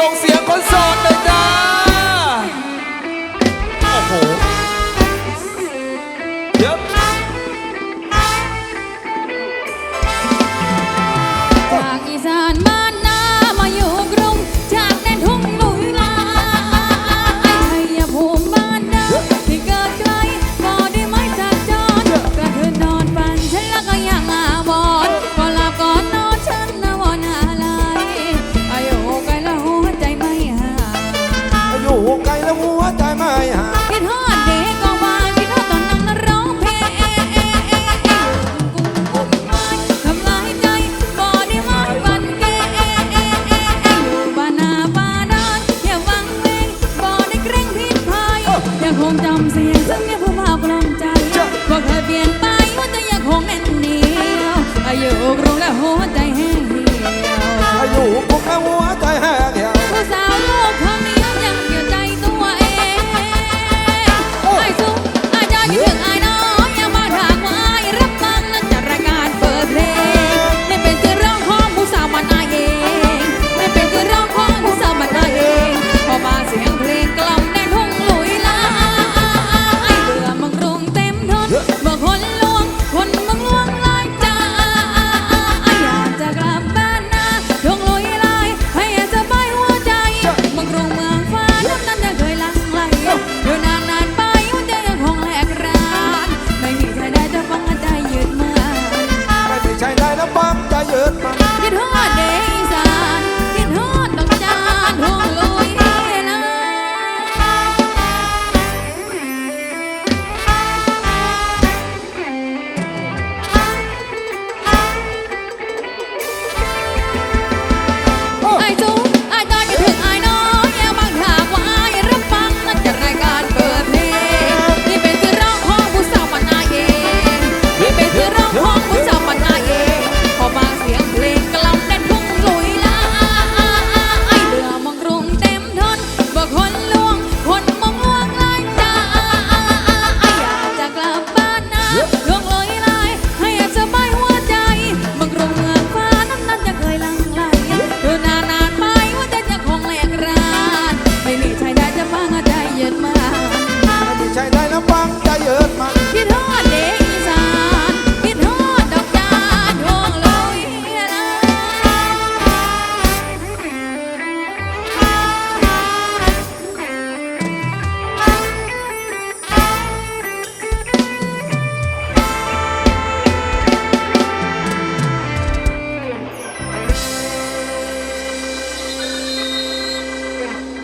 ส่งเสียงคนโสด อยู่ไกลแล้หัวใจไม่ห่างคิดทอดเด็กก็วานคิดทอดตอนนั้นน่ะร้องเพลงกุ้งกุ้งทำลายใจบ่ได้ไว้วันเกอยู่บ้านนาบ้านดอนอย่าหวังเพลงบ่ได้เกรงผิดภัยอย่าคงจำเสียงซึ่งเนี่ผู้มากลอมใจบ่เคยเปลี่ยนไป yet my